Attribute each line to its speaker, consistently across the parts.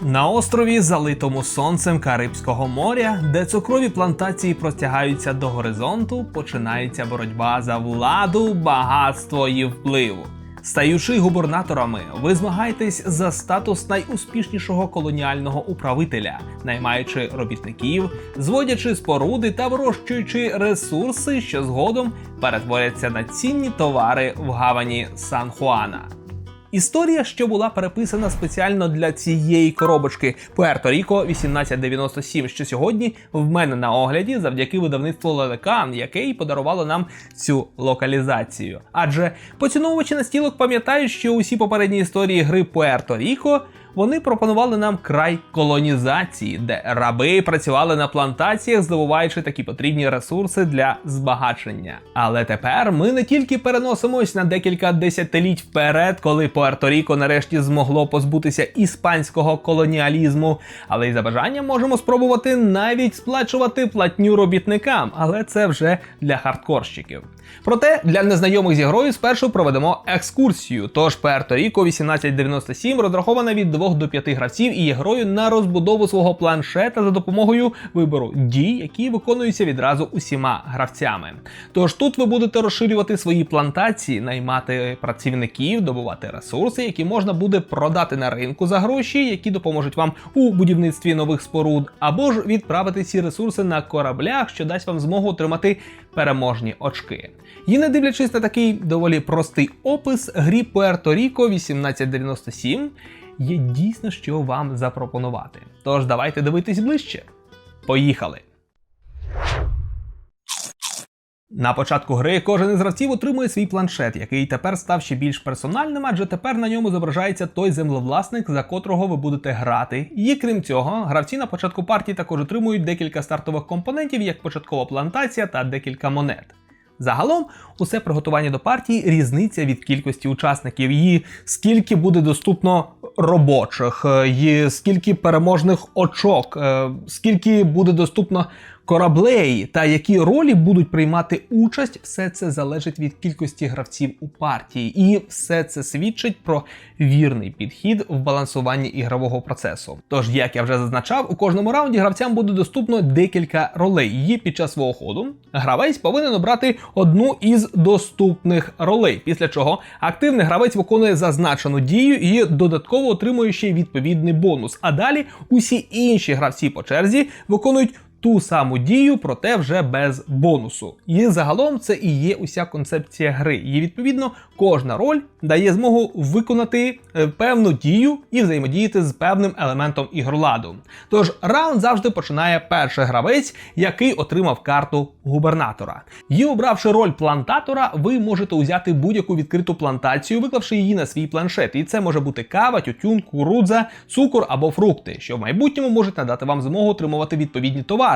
Speaker 1: На острові, залитому сонцем Карибського моря, де цукрові плантації простягаються до горизонту, починається боротьба за владу, багатство і впливу. Стаючи губернаторами, ви змагаєтесь за статус найуспішнішого колоніального управителя, наймаючи робітників, зводячи споруди та вирощуючи ресурси, що згодом перетворяться на цінні товари в гавані Сан-Хуана. Історія, що була переписана спеціально для цієї коробочки Пуерто Ріко 1897, що сьогодні в мене на огляді завдяки видавництву Лелекан, яке й подарувало нам цю локалізацію. Адже поціновувачі настілок пам'ятають, що усі попередні історії гри Пуерто Ріко вони пропонували нам край колонізації, де раби працювали на плантаціях, здобуваючи такі потрібні ресурси для збагачення. Але тепер ми не тільки переносимось на декілька десятиліть вперед, коли Пуерто-Ріко нарешті змогло позбутися іспанського колоніалізму, але й за бажанням можемо спробувати навіть сплачувати платню робітникам, але це вже для хардкорщиків. Проте для незнайомих зі грою спершу проведемо екскурсію. Тож Пуерто-Ріко 1897 розрахована від 2 до 5 гравців і є грою на розбудову свого планшета за допомогою вибору дій, які виконуються відразу усіма гравцями. Тож тут ви будете розширювати свої плантації, наймати працівників, добувати ресурси, які можна буде продати на ринку за гроші, які допоможуть вам у будівництві нових споруд, або ж відправити ці ресурси на кораблях, що дасть вам змогу отримати переможні очки. І не дивлячись на такий доволі простий опис, грі Пуерто Ріко 1897 є дійсно що вам запропонувати. Тож давайте дивитись ближче. Поїхали! На початку гри кожен із гравців отримує свій планшет, який тепер став ще більш персональним, адже тепер на ньому зображається той землевласник, за котрого ви будете грати. І крім цього, гравці на початку партії також отримують декілька стартових компонентів, як початкова плантація та декілька монет. Загалом, усе приготування до партії різниця від кількості учасників, і скільки буде доступно робочих, е, і скільки переможних очок, е, скільки буде доступно кораблей та які ролі будуть приймати участь, все це залежить від кількості гравців у партії, і все це свідчить про вірний підхід в балансуванні ігрового процесу. Тож, як я вже зазначав, у кожному раунді гравцям буде доступно декілька ролей. І під час свого ходу гравець повинен обрати одну із доступних ролей, після чого активний гравець виконує зазначену дію і додатково отримує ще відповідний бонус. А далі усі інші гравці по черзі виконують ту саму дію, проте вже без бонусу. І загалом це і є уся концепція гри. І відповідно кожна роль дає змогу виконати е, певну дію і взаємодіяти з певним елементом ігроладу. Тож раунд завжди починає перший гравець, який отримав карту губернатора. І обравши роль плантатора, ви можете узяти будь-яку відкриту плантацію, виклавши її на свій планшет. І це може бути кава, тютюн, курудза, цукор або фрукти, що в майбутньому можуть надати вам змогу отримувати відповідні товари.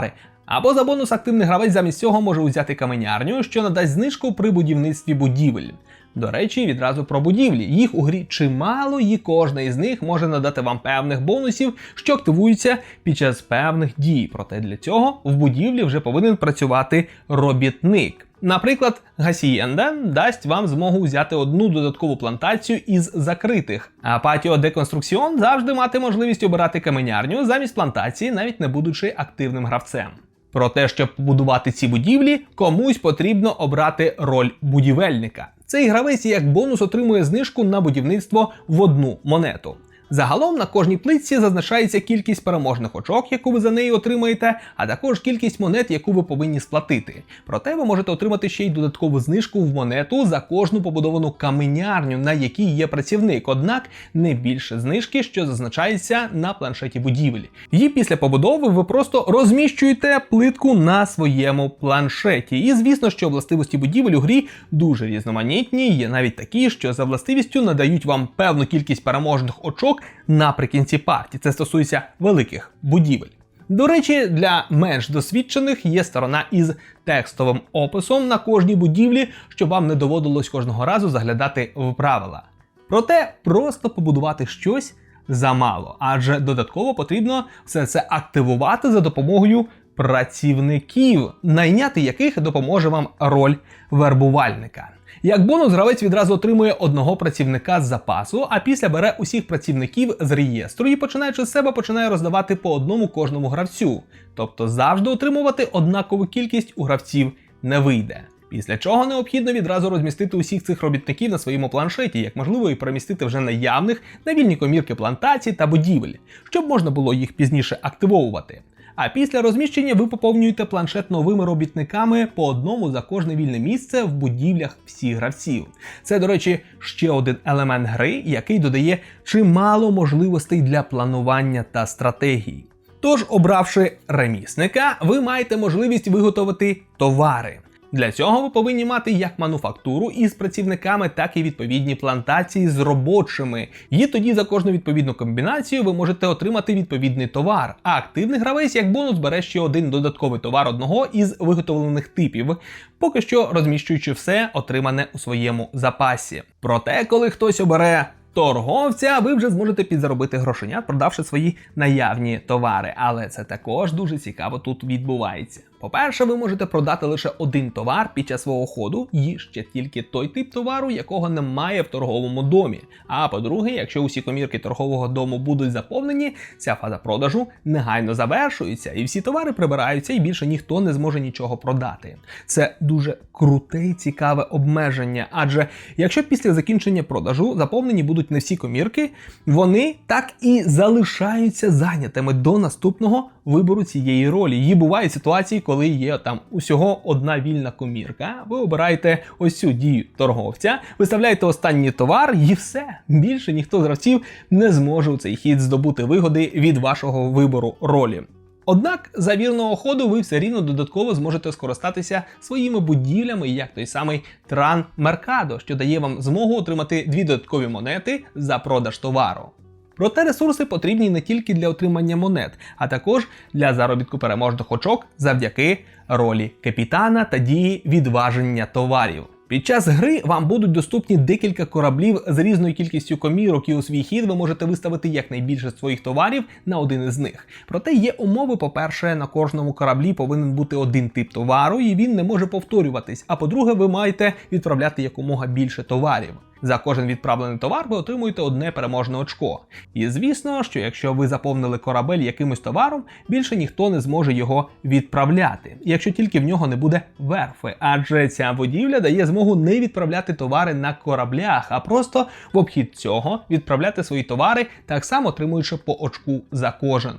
Speaker 1: Або за бонус активний гравець замість цього може узяти каменярню, що надасть знижку при будівництві будівель. До речі, відразу про будівлі. Їх у грі чимало, і кожна із них може надати вам певних бонусів, що активуються під час певних дій. Проте для цього в будівлі вже повинен працювати робітник. Наприклад, Гасієнда дасть вам змогу взяти одну додаткову плантацію із закритих. А Патіо Деконструкціон завжди мати можливість обирати каменярню замість плантації, навіть не будучи активним гравцем. Про те, щоб побудувати ці будівлі, комусь потрібно обрати роль будівельника. Цей гравець як бонус отримує знижку на будівництво в одну монету. Загалом на кожній плитці зазначається кількість переможних очок, яку ви за неї отримаєте, а також кількість монет, яку ви повинні сплатити. Проте ви можете отримати ще й додаткову знижку в монету за кожну побудовану каменярню, на якій є працівник, однак не більше знижки, що зазначається на планшеті будівель. І після побудови ви просто розміщуєте плитку на своєму планшеті. І звісно, що властивості будівель у грі дуже різноманітні, є навіть такі, що за властивістю надають вам певну кількість переможних очок наприкінці партії. Це стосується великих будівель. До речі, для менш досвідчених є сторона із текстовим описом на кожній будівлі, щоб вам не доводилось кожного разу заглядати в правила. Проте просто побудувати щось замало, адже додатково потрібно все це активувати за допомогою працівників, найняти яких допоможе вам роль вербувальника. Як бонус, гравець відразу отримує одного працівника з запасу, а після бере усіх працівників з реєстру і починаючи з себе починає роздавати по одному кожному гравцю. Тобто завжди отримувати однакову кількість у гравців не вийде. Після чого необхідно відразу розмістити усіх цих робітників на своєму планшеті, як можливо, і перемістити вже наявних на вільні комірки плантацій та будівель, щоб можна було їх пізніше активовувати. А після розміщення ви поповнюєте планшет новими робітниками по одному за кожне вільне місце в будівлях всіх гравців. Це, до речі, ще один елемент гри, який додає чимало можливостей для планування та стратегій. Тож, обравши ремісника, ви маєте можливість виготовити товари. Для цього ви повинні мати як мануфактуру із працівниками, так і відповідні плантації з робочими. І тоді за кожну відповідну комбінацію ви можете отримати відповідний товар. А активний гравець як бонус бере ще один додатковий товар одного із виготовлених типів, поки що розміщуючи все отримане у своєму запасі. Проте, коли хтось обере торговця, ви вже зможете підзаробити грошенят, продавши свої наявні товари. Але це також дуже цікаво тут відбувається. По-перше, ви можете продати лише один товар під час свого ходу, і ще тільки той тип товару, якого немає в торговому домі. А по-друге, якщо усі комірки торгового дому будуть заповнені, ця фаза продажу негайно завершується, і всі товари прибираються, і більше ніхто не зможе нічого продати. Це дуже круте і цікаве обмеження, адже якщо після закінчення продажу заповнені будуть не всі комірки, вони так і залишаються зайнятими до наступного вибору цієї ролі. І бувають ситуації, коли є там усього одна вільна комірка. Ви обираєте ось цю дію торговця, виставляєте останній товар, і все. Більше ніхто з гравців не зможе у цей хід здобути вигоди від вашого вибору ролі. Однак за вірного ходу ви все рівно додатково зможете скористатися своїми будівлями, як той самий Тран Меркадо, що дає вам змогу отримати дві додаткові монети за продаж товару. Проте ресурси потрібні не тільки для отримання монет, а також для заробітку переможних очок завдяки ролі капітана та дії відваження товарів. Під час гри вам будуть доступні декілька кораблів з різною кількістю комірок, і у свій хід ви можете виставити якнайбільше своїх товарів на один із них. Проте є умови: по-перше, на кожному кораблі повинен бути один тип товару, і він не може повторюватись. А по-друге, ви маєте відправляти якомога більше товарів. За кожен відправлений товар ви отримуєте одне переможне очко. І звісно, що якщо ви заповнили корабель якимось товаром, більше ніхто не зможе його відправляти, якщо тільки в нього не буде верфи. Адже ця будівля дає змогу не відправляти товари на кораблях, а просто в обхід цього відправляти свої товари, так само отримуючи по очку за кожен.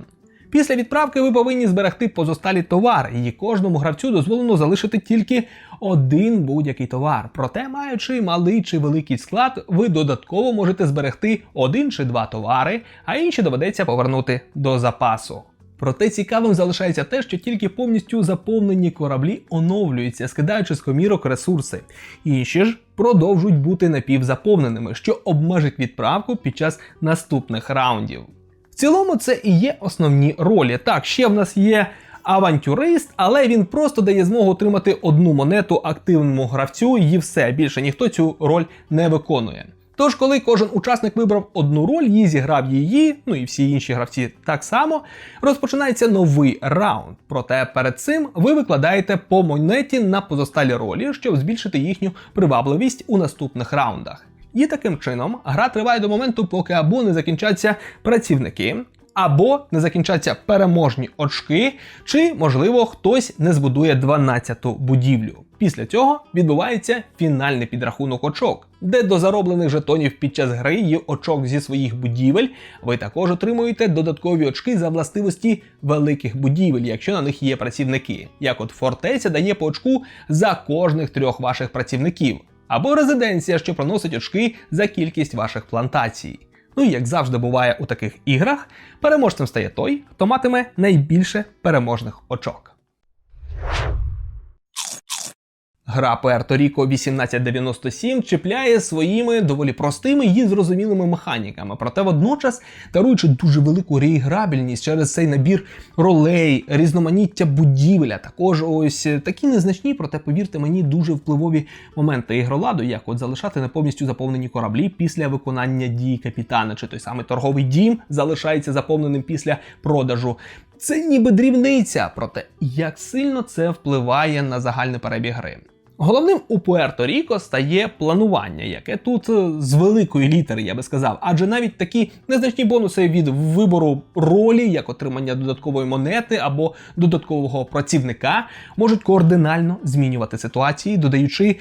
Speaker 1: Після відправки ви повинні зберегти позосталі товари, і кожному гравцю дозволено залишити тільки один будь-який товар. Проте, маючи малий чи великий склад, ви додатково можете зберегти один чи два товари, а інші доведеться повернути до запасу. Проте цікавим залишається те, що тільки повністю заповнені кораблі оновлюються, скидаючи з комірок ресурси. Інші ж продовжують бути напівзаповненими, що обмежить відправку під час наступних раундів. В цілому, це і є основні ролі. Так, ще в нас є авантюрист, але він просто дає змогу отримати одну монету активному гравцю, і все більше ніхто цю роль не виконує. Тож, коли кожен учасник вибрав одну роль і зіграв її, ну і всі інші гравці так само, розпочинається новий раунд. Проте перед цим ви викладаєте по монеті на позосталі ролі, щоб збільшити їхню привабливість у наступних раундах. І таким чином гра триває до моменту, поки або не закінчаться працівники, або не закінчаться переможні очки, чи, можливо, хтось не збудує 12-ту будівлю. Після цього відбувається фінальний підрахунок очок, де до зароблених жетонів під час гри і очок зі своїх будівель ви також отримуєте додаткові очки за властивості великих будівель, якщо на них є працівники. Як от фортеця дає по очку за кожних трьох ваших працівників або резиденція, що приносить очки за кількість ваших плантацій. Ну і як завжди буває у таких іграх, переможцем стає той, хто матиме найбільше переможних очок. Гра Puerto Rico 1897 чіпляє своїми доволі простими і зрозумілими механіками, проте водночас даруючи дуже велику реіграбельність через цей набір ролей, різноманіття будівель, а також ось такі незначні, проте повірте мені, дуже впливові моменти ігроладу, як от залишати не повністю заповнені кораблі після виконання дії капітана, чи той самий торговий дім залишається заповненим після продажу. Це ніби дрібниця, проте як сильно це впливає на загальний перебіг гри. Головним у Пуерто-Ріко стає планування, яке тут е, з великої літери, я би сказав, адже навіть такі незначні бонуси від вибору ролі, як отримання додаткової монети або додаткового працівника, можуть координально змінювати ситуації, додаючи.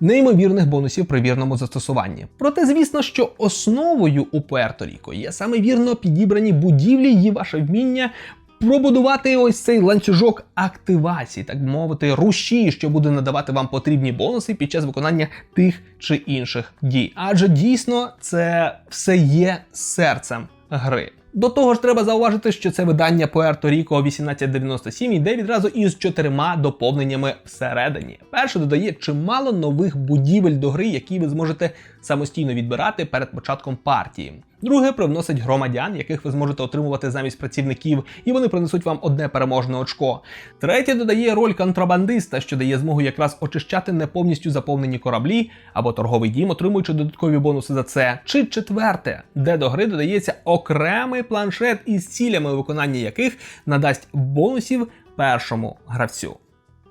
Speaker 1: Неймовірних бонусів при вірному застосуванні. Проте, звісно, що основою у Пуерто-Ріко є саме вірно підібрані будівлі і ваше вміння пробудувати ось цей ланцюжок активації, так би мовити, руші, що буде надавати вам потрібні бонуси під час виконання тих чи інших дій. Адже дійсно це все є серцем гри. До того ж, треба зауважити, що це видання Puerto Rico 1897 йде відразу із чотирма доповненнями всередині. Перше додає чимало нових будівель до гри, які ви зможете самостійно відбирати перед початком партії. Друге привносить громадян, яких ви зможете отримувати замість працівників, і вони принесуть вам одне переможне очко. Третє додає роль контрабандиста, що дає змогу якраз очищати не повністю заповнені кораблі або торговий дім, отримуючи додаткові бонуси за це. Чи четверте, де до гри додається окремий планшет із цілями, виконання яких надасть бонусів першому гравцю.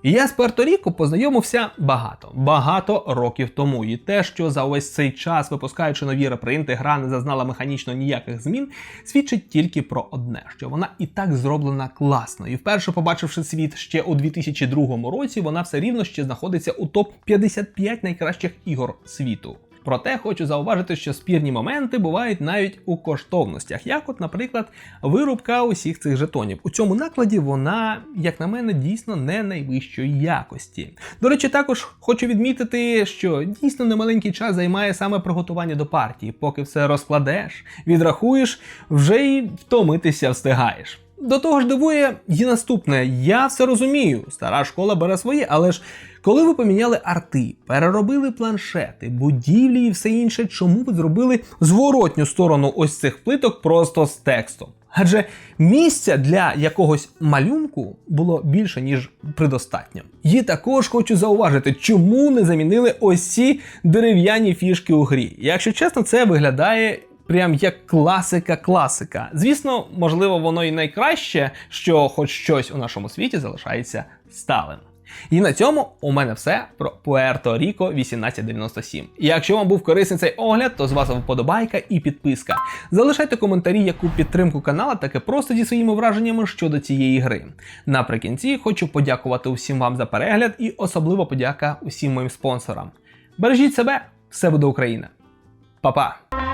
Speaker 1: Я з Пуерто-Ріко познайомився багато, багато років тому. І те, що за увесь цей час, випускаючи нові репринти, гра не зазнала механічно ніяких змін, свідчить тільки про одне: що вона і так зроблена класно. І вперше побачивши світ ще у 2002 році, вона все рівно ще знаходиться у топ 55 найкращих ігор світу. Проте хочу зауважити, що спірні моменти бувають навіть у коштовностях, як, от, наприклад, вирубка усіх цих жетонів. У цьому накладі вона, як на мене, дійсно не найвищої якості. До речі, також хочу відмітити, що дійсно немаленький час займає саме приготування до партії, поки все розкладеш, відрахуєш, вже й втомитися встигаєш. До того ж дивує і наступне. Я все розумію, стара школа бере своє, але ж коли ви поміняли арти, переробили планшети, будівлі і все інше, чому ви зробили зворотню сторону ось цих плиток просто з текстом? Адже місця для якогось малюнку було більше, ніж предостатньо. І також хочу зауважити, чому не замінили ось ці дерев'яні фішки у грі. Якщо чесно, це виглядає прям як класика-класика. Звісно, можливо, воно і найкраще, що хоч щось у нашому світі залишається сталим. І на цьому у мене все про Пуерто Ріко 1897. І якщо вам був корисний цей огляд, то з вас вподобайка і підписка. Залишайте коментарі, яку підтримку канала, таке просто зі своїми враженнями щодо цієї гри. Наприкінці хочу подякувати усім вам за перегляд і особливо подяка усім моїм спонсорам. Бережіть себе, все буде Україна. Па-па!